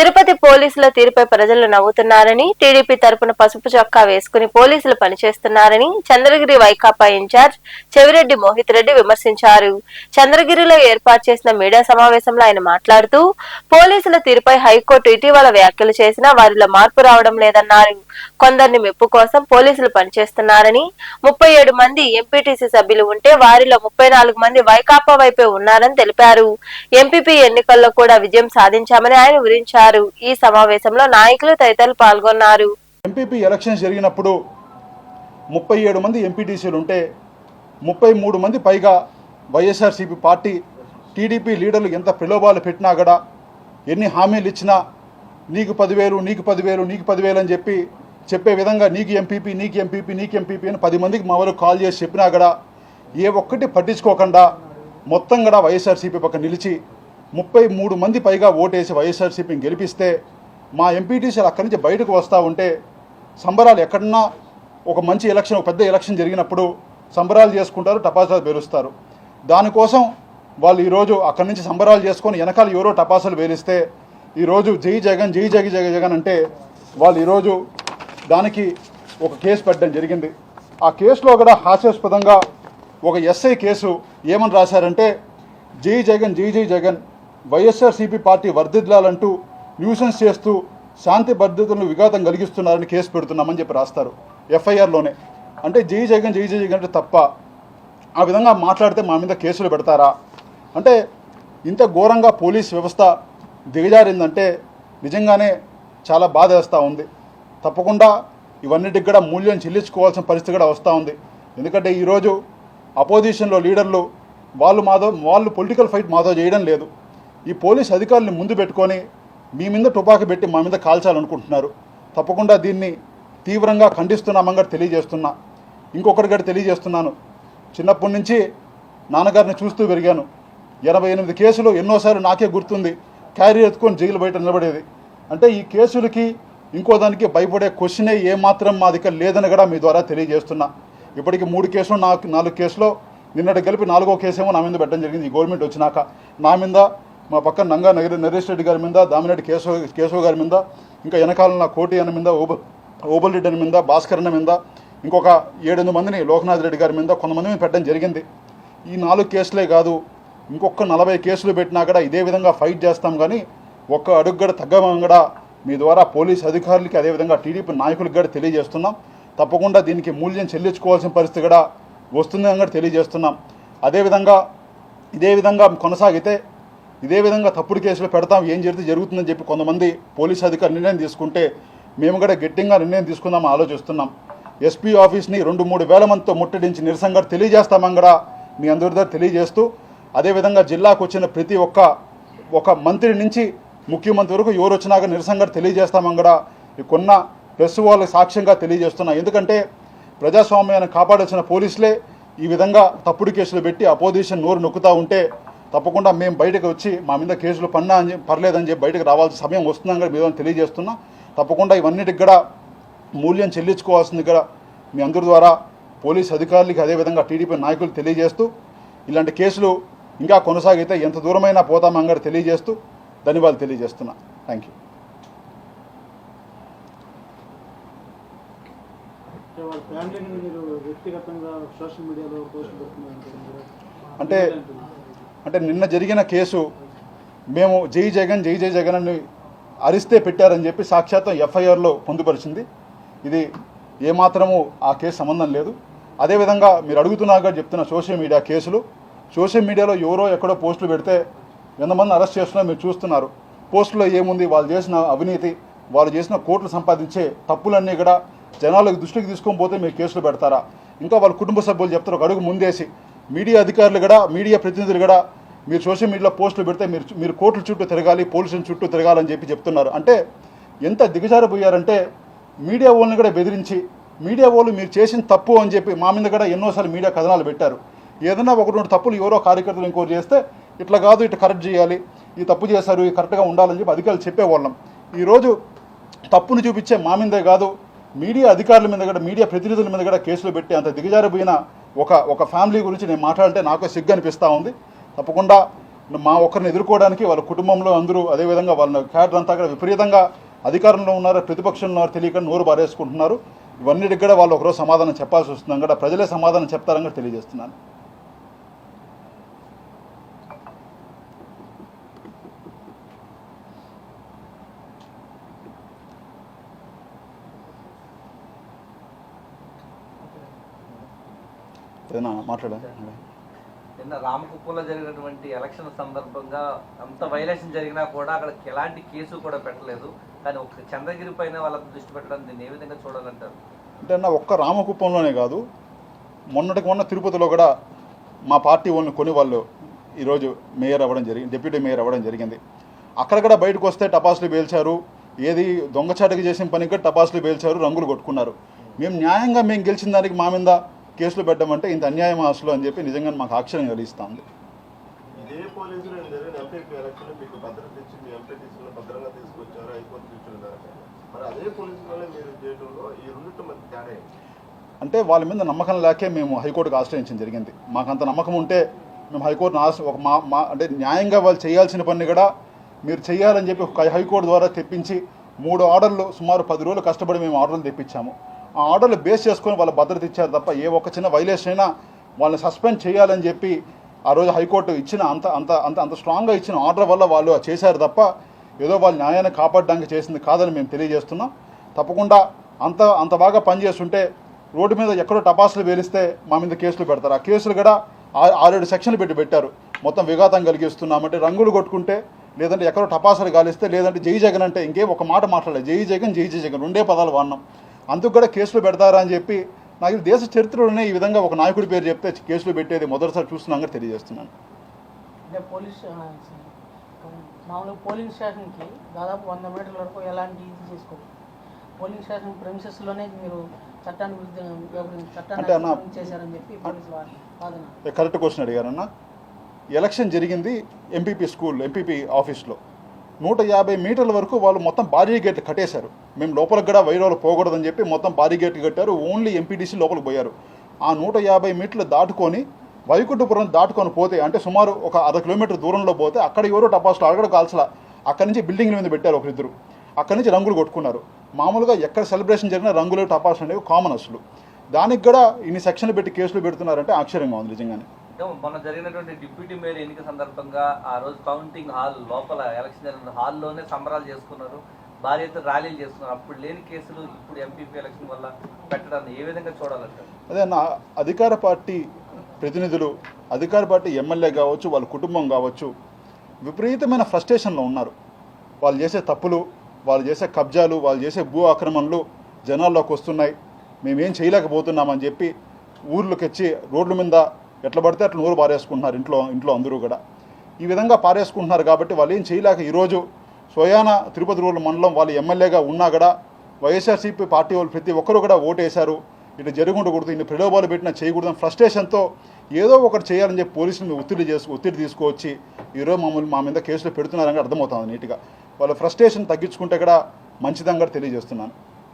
తిరుపతి పోలీసుల తీరుపై ప్రజలు నవ్వుతున్నారని టీడీపీ తరపున పసుపు చొక్కా వేసుకుని పోలీసులు పనిచేస్తున్నారని చంద్రగిరి వైకాపా ఇన్ఛార్జ్ చెవిరెడ్డి మోహిత్ రెడ్డి విమర్శించారు. చంద్రగిరిలో ఏర్పాటు చేసిన మీడియా సమావేశంలో ఆయన మాట్లాడుతూ పోలీసుల తీరుపై హైకోర్టు ఇటీవల వ్యాఖ్యలు చేసినా వారిలో మార్పు రావడం లేదన్నారు. కొందరిని మెప్పు కోసం పోలీసులు పనిచేస్తున్నారని ముప్పై ఏడు మంది ఎంపీటీసీ సభ్యులు ఉంటే వారిలో ముప్పై నాలుగు మంది వైకాపా వైపే ఉన్నారని తెలిపారు. ఎంపీపీ ఎన్నికల్లో కూడా విజయం సాధించామని ఆయన వివరించారు. ఈ సమావేశంలో నాయకులు తదితరులు పాల్గొన్నారు. ఎంపీపీ ఎలక్షన్స్ జరిగినప్పుడు ముప్పై ఏడు మంది ఎంపీటీసీలు ఉంటే ముప్పై మూడు మంది పైగా వైఎస్ఆర్సీపీ పార్టీ టీడీపీ లీడర్లు ఎంత ప్రలోభాలు పెట్టినా కూడా ఎన్ని హామీలు ఇచ్చినా నీకు పదివేలు నీకు పదివేలు నీకు పదివేలు అని చెప్పి చెప్పే విధంగా నీకు ఎంపీపీ నీకు ఎంపీపీ నీకు ఎంపీపీ అని పది మందికి మా వాళ్ళు కాల్ చేసి చెప్పినా కూడా ఏ ఒక్కటి పట్టించుకోకుండా మొత్తం కూడా వైఎస్ఆర్సీపీ పక్క నిలిచి ముప్పై మూడు మంది పైగా ఓటేసి వైఎస్ఆర్సీపీని గెలిపిస్తే మా ఎంపీటీసీలు అక్కడి నుంచి బయటకు వస్తూ ఉంటే సంబరాలు ఎక్కడన్నా ఒక మంచి ఎలక్షన్ ఒక పెద్ద ఎలక్షన్ జరిగినప్పుడు సంబరాలు చేసుకుంటారు టపాసాలు పేరుస్తారు దానికోసం వాళ్ళు ఈరోజు అక్కడి నుంచి సంబరాలు చేసుకొని వెనకాల ఎవరో టపాసాలు పేలిస్తే ఈరోజు జై జగన్ జై జగ జగ జగన్ అంటే వాళ్ళు ఈరోజు దానికి ఒక కేసు పెట్టడం జరిగింది. ఆ కేసులో కూడా హాస్యాస్పదంగా ఒక ఎస్ఐ కేసు ఏమని రాశారంటే జై జగన్ జై జై జగన్ వైఎస్ఆర్సీపీ పార్టీ వర్ధిద్దాలంటూ న్యూసెన్స్ చేస్తూ శాంతి భద్రతలను విఘాతం కలిగిస్తున్నారని కేసు పెడుతున్నామని చెప్పి రాస్తారు. ఎఫ్ఐఆర్లోనే. అంటే జై జగన్ జై జై జగన్ అంటే తప్ప ఆ విధంగా మాట్లాడితే మా మీద కేసులు పెడతారా? అంటే ఇంత ఘోరంగా పోలీస్ వ్యవస్థ దిగజారిందంటే నిజంగానే చాలా బాధ వేస్తూ ఉంది. తప్పకుండా ఇవన్నిటికి కూడా మూల్యం చెల్లించుకోవాల్సిన పరిస్థితి కూడా వస్తూ ఉంది. ఎందుకంటే ఈరోజు అపోజిషన్లో లీడర్లు వాళ్ళు మాతో వాళ్ళు పొలిటికల్ ఫైట్ మాతో చేయడం లేదు. ఈ పోలీస్ అధికారులను ముందు పెట్టుకొని మీ మీద టుపాకి పెట్టి మా మీద కాల్చాలనుకుంటున్నారు. తప్పకుండా దీన్ని తీవ్రంగా ఖండిస్తున్నామంగా తెలియజేస్తున్నా. ఇంకొకటి గడి తెలియజేస్తున్నాను. చిన్నప్పటి నుంచి నాన్నగారిని చూస్తూ పెరిగాను. ఎనభై ఎనిమిది కేసులు ఎన్నోసార్లు నాకే గుర్తుంది. క్యారీ ఎత్తుకొని జైలు బయట నిలబడేది. అంటే ఈ కేసులకి ఇంకో దానికి భయపడే క్వశ్చనే ఏమాత్రం మా దగ్గర లేదని కూడా మీ ద్వారా తెలియజేస్తున్నా. ఇప్పటికి మూడు కేసులు నాకు నాలుగు కేసులో నిన్నటి కలిపి నాలుగో కేసేమో నా మీద పెట్టడం జరిగింది. ఈ గవర్నమెంట్ వచ్చినాక నా మీద మా పక్కన నంగా నగర నరేష్ రెడ్డి గారి మీద దామిరెడ్డి కేశవ కేశవ గారి మీద ఇంకా వెనకాల నా కోటి అన్న మీద ఓబల్ ఓబల్ రెడ్డి అని మీద భాస్కర్ అన్న మీద ఇంకొక ఏడెనిమిది మందిని లోకనాథ్ రెడ్డి గారి మీద కొంతమంది మీద పెట్టడం జరిగింది. ఈ నాలుగు కేసులే కాదు ఇంకొక నలభై కేసులు పెట్టినా కూడా ఇదే విధంగా ఫైట్ చేస్తాం కానీ ఒక్క అడుగు కూడా తగ్గమని కూడా మీ ద్వారా పోలీస్ అధికారులకి అదేవిధంగా టీడీపీ నాయకులకు కూడా తెలియజేస్తున్నాం. తప్పకుండా దీనికి మూల్యం చెల్లించుకోవాల్సిన పరిస్థితి కూడా వస్తుందని కూడా తెలియజేస్తున్నాం. అదేవిధంగా ఇదే విధంగా కొనసాగితే ఇదే విధంగా తప్పుడు కేసులు పెడతాం ఏం జరిగితే జరుగుతుందని చెప్పి కొంతమంది పోలీస్ అధికారి నిర్ణయం తీసుకుంటే మేము కూడా గట్టిగా నిర్ణయం తీసుకుందాం ఆలోచిస్తున్నాం. ఎస్పీ ఆఫీస్ని రెండు మూడు వేల మందితో ముట్టడించి నిరసనగా తెలియజేస్తామని కూడా మీ అందరి దగ్గర తెలియజేస్తూ అదేవిధంగా జిల్లాకు వచ్చిన ప్రతి ఒక్క ఒక మంత్రి నుంచి ముఖ్యమంత్రి వరకు ఎవరు వచ్చినాక నిరసనగా తెలియజేస్తామని కూడా ఈ కొన్న ప్రెస్ వాళ్ళకి సాక్ష్యంగా తెలియజేస్తున్నా. ఎందుకంటే ప్రజాస్వామ్యాన్ని కాపాడాల్సిన పోలీసులే ఈ విధంగా తప్పుడు కేసులు పెట్టి అపోజిషన్ నోరు నొక్కుతూ ఉంటే తప్పకుండా మేము బయటకు వచ్చి మా మీద కేసులు పన్నా అని పర్లేదని చెప్పి బయటకు రావాల్సిన సమయం వస్తుందని కూడా మేము తెలియజేస్తున్నా. తప్పకుండా ఇవన్నిటికి కూడా మూల్యం చెల్లించుకోవాల్సింది కూడా మీ అందరి ద్వారా పోలీస్ అధికారులకి అదేవిధంగా టీడీపీ నాయకులు తెలియజేస్తూ ఇలాంటి కేసులు ఇంకా కొనసాగితే ఎంత దూరమైనా పోతామని కూడా తెలియజేస్తూ ధన్యవాదాలు తెలియజేస్తున్నా. థ్యాంక్ యూ అంటే అంటే అంటే నిన్న జరిగిన కేసు మేము జై జగన్ జై జై జగన్ అని అరిస్తే పెట్టారని చెప్పి సాక్షాత్తం ఎఫ్ఐఆర్లో పొందుపరిచింది. ఇది ఏమాత్రము ఆ కేసు సంబంధం లేదు. అదేవిధంగా మీరు అడుగుతున్నాగా చెప్తున్న సోషల్ మీడియా కేసులు. సోషల్ మీడియాలో ఎవరో ఎక్కడో పోస్టులు పెడితే ఎంతమంది అరెస్ట్ చేస్తున్నా మీరు చూస్తున్నారు. పోస్టులో ఏముంది? వాళ్ళు చేసిన అవినీతి వాళ్ళు చేసిన కోట్లు సంపాదించే తప్పులన్నీ కూడా జనాలకు దృష్టికి తీసుకొని పోతే మీరు కేసులు పెడతారా? ఇంకా వాళ్ళ కుటుంబ సభ్యులు చెప్తారు ఒక అడుగు ముందేసి. మీడియా అధికారులు కూడా మీడియా ప్రతినిధులు కూడా మీరు సోషల్ మీడియాలో పోస్టులు పెడితే మీరు మీరు కోర్టుల చుట్టూ తిరగాలి పోలీసుల చుట్టూ తిరగాలని చెప్పి చెప్తున్నారు. అంటే ఎంత దిగజారిపోయారంటే మీడియా వాళ్ళని కూడా బెదిరించి మీడియా వాళ్ళు మీరు చేసిన తప్పు అని చెప్పి మా మీద కూడా ఎన్నోసార్లు మీడియా కథనాలు పెట్టారు. ఏదైనా ఒక రెండు తప్పులు ఎవరో కార్యకర్తలు ఇంకోటి చేస్తే ఇట్లా కాదు ఇట్లా కరెక్ట్ చేయాలి ఈ తప్పు చేశారు ఈ కరెక్ట్గా ఉండాలని చెప్పి అధికారులు చెప్పేవాళ్ళం. ఈరోజు తప్పును చూపించే మా మీదే కాదు మీడియా అధికారుల మీద కూడా మీడియా ప్రతినిధుల మీద కూడా కేసులు పెట్టి అంత దిగజారిపోయిన ఒక ఒక ఫ్యామిలీ గురించి నేను మాట్లాడితే నాకు సిగ్గు అనిపిస్తూ ఉంది. తప్పకుండా మా ఒక్కరిని ఎదుర్కోవడానికి వాళ్ళ కుటుంబంలో అందరూ అదేవిధంగా వాళ్ళ క్యాడర్ అంతా కూడా విపరీతంగా అధికారంలో ఉన్నారు ప్రతిపక్షంలో ఉన్నారు తెలియక నోరు బారేసుకుంటున్నారు. ఇవన్నిటికి కూడా వాళ్ళు ఒకరోజు సమాధానం చెప్పాల్సి వస్తుందని కూడా ప్రజలే సమాధానం చెప్తారని తెలియజేస్తున్నాను. మాట్లాడా. నిన్న రామకుప్పంలో జరిగినటువంటి ఎలక్షన్ సందర్భంగా అంత వైలేషన్ జరిగినా కూడా అక్కడ ఎలాంటి కేసు కూడా పెట్టలేదు. కానీ ఒక చంద్రగిరి పైన వాళ్ళ దృష్టి పెట్టడం దీన్ని ఏ విధంగా చూడాలంటారు? అంటే అన్న ఒక్క రామకుప్పంలోనే కాదు మొన్నటికి మొన్న తిరుపతిలో కూడా మా పార్టీ వాళ్ళని కొని వాళ్ళు ఈరోజు మేయర్ అవ్వడం జరిగింది డిప్యూటీ మేయర్ అవ్వడం జరిగింది. అక్కడ కూడా బయటకు వస్తే టపాసులు పేల్చారు. ఏది దొంగచాటుగా చేసిన పనికి కూడా టపాసులు పేల్చారు రంగులు కొట్టుకున్నారు. మేము న్యాయంగా మేము గెలిచిన దానికి మా మీద కేసులు పెట్టమంటే ఇంత అన్యాయం అసలు అని చెప్పి నిజంగా మాకు ఆశ్చర్యం కలిగిస్తుంది? అంటే వాళ్ళ మీద నమ్మకం లేకే మేము హైకోర్టుకు ఆశ్రయించడం జరిగింది. మాకు అంత నమ్మకం ఉంటే మేము హైకోర్టును ఆశ్ర ఒక మా మా అంటే న్యాయంగా వాళ్ళు చేయాల్సిన పని కూడా మీరు చేయాలని చెప్పి హైకోర్టు ద్వారా తెప్పించి మూడు ఆర్డర్లు సుమారు పది రోజులు కష్టపడి మేము ఆర్డర్లు తెప్పించాము. ఆ ఆర్డర్లు బేస్ చేసుకొని వాళ్ళ భద్రత ఇచ్చారు తప్ప ఏ ఒక్క చిన్న వైలేషన్ అయినా వాళ్ళని సస్పెండ్ చేయాలని చెప్పి ఆ రోజు హైకోర్టు ఇచ్చిన అంత అంత అంత అంత స్ట్రాంగ్గా ఇచ్చిన ఆర్డర్ వల్ల వాళ్ళు అది చేశారు తప్ప ఏదో వాళ్ళ న్యాయాన్ని కాపాడడానికి చేసింది కాదని మేము తెలియజేస్తున్నాం. తప్పకుండా అంత అంత బాగా పనిచేస్తుంటే రోడ్డు మీద ఎక్కడో టపాసులు వేలిస్తే మా మీద కేసులు పెడతారు. ఆ కేసులు కూడా ఆ- ఆరేడు సెక్షన్లు పెట్టి పెట్టారు. మొత్తం విఘాతం కలిగిస్తున్నామంటే రంగులు కొట్టుకుంటే లేదంటే ఎక్కడో టపాసులు గాలిస్తే లేదంటే జై జగన్ అంటే ఇంకే ఒక మాట మాట్లాడలేదు. జై జగన్ జై జై జగన్ రెండే పదాలు వాడినాం. అందుకు కూడా కేసులు పెడతారా అని చెప్పి నాకు దేశ చరిత్రలోనే ఈ విధంగా ఒక నాయకుడి పేరు చెప్తే కేసులు పెట్టేది మొదటిసారి చూస్తున్నాం కూడా తెలియజేస్తున్నాను. అంటే పోలీస్ మామూలుగా పోలింగ్ స్టేషన్కి దాదాపు వంద మీటర్ల వరకు ఎలాంటి ఇది చేసుకోవచ్చు పోలింగ్ స్టేషన్ ప్రెమిసెస్లోనే మీరు చట్టాన్ని చేశారని చెప్పి వాదన కరెక్ట్ క్వశ్చన్ అడిగారన్న? ఎలక్షన్ జరిగింది ఎంపీపీ స్కూల్ ఎంపీపీ ఆఫీస్లో. నూట యాభై మీటర్ల వరకు వాళ్ళు మొత్తం భారీ గేట్లు కట్టేశారు. మేము లోపలికి కూడా వైరాలు పోకూడదని చెప్పి మొత్తం భారీ గేట్లు కట్టారు. ఓన్లీ ఎంపీటీసీ లోపలికి పోయారు. ఆ నూట యాభై మీటర్లు దాటుకొని వైకుంఠపురం దాటుకొని పోతే అంటే సుమారు ఒక అర కిలోమీటర్ దూరంలో పోతే అక్కడ ఎవరో టపాసులు అడగడ కాల్చలా. అక్కడి నుంచి బిల్డింగ్ల మీద పెట్టారు ఒకరిద్దరు. అక్కడి నుంచి రంగులు కొట్టుకున్నారు. మామూలుగా ఎక్కడ సెలబ్రేషన్ జరిగినా రంగులు టపాసులు అనేవి కామన్ అసలు. దానికి కూడా ఇన్ని సెక్షన్లు పెట్టి కేసులు పెడుతున్నారంటే ఆశ్చర్యంగా ఉంది నిజంగానే. మొన్న జరిగినటువంటి డిప్యూటీ మేయర్ ఎన్నిక సందర్భంగా ఆ రోజు కౌంటింగ్ హాల్ లోపల ఎలక్షన్ జరిగిన హాల్లోనే సంబరాలు చేసుకున్నారు. భారీ ఎత్తున ర్యాలీలు చేసుకున్నారు. అప్పుడు లేని కేసులు ఇప్పుడు ఎంపీపీ ఎలక్షన్ వల్ల పెట్టడాన్ని ఏ విధంగా చూడాలంటారు? అదే నా అధికార పార్టీ ప్రతినిధులు అధికార పార్టీ ఎమ్మెల్యే కావచ్చు వాళ్ళ కుటుంబం కావచ్చు విపరీతమైన ఫ్రస్ట్రేషన్లో ఉన్నారు. వాళ్ళు చేసే తప్పులు వాళ్ళు చేసే కబ్జాలు వాళ్ళు చేసే భూ ఆక్రమణలు జనాల్లోకి వస్తున్నాయి. మేమేం చేయలేకపోతున్నామని చెప్పి ఊర్లోకి వచ్చి రోడ్ల మీద ఎట్లా పడితే అట్లా నూరు పారేసుకుంటున్నారు ఇంట్లో ఇంట్లో అందరూ కూడా. ఈ విధంగా పారేసుకుంటున్నారు కాబట్టి వాళ్ళు ఏం చేయలేక ఈరోజు స్వయాన తిరుపతి రూరల్ మండలం వాళ్ళు ఎమ్మెల్యేగా ఉన్నా కూడా వైఎస్ఆర్సీపీ పార్టీ వాళ్ళు ప్రతి ఒక్కరు కూడా ఓటేశారు. ఇటు జరుగుండకూడదు ఇన్ని ప్రలోభాలు పెట్టినా చేయకూడదు ఫ్రస్ట్రేషన్తో ఏదో ఒకటి చేయాలని చెప్పి పోలీసులు ఒత్తిడి చేసి ఒత్తిడి తీసుకొచ్చి ఈరోజు మమ్మల్ని మా మీద కేసులు పెడుతున్నారని అర్థమవుతుంది నీట్గా. వాళ్ళ ఫ్రస్ట్రేషన్ తగ్గించుకుంటే కూడా మంచిదని కూడా తెలియజేస్తున్నాను.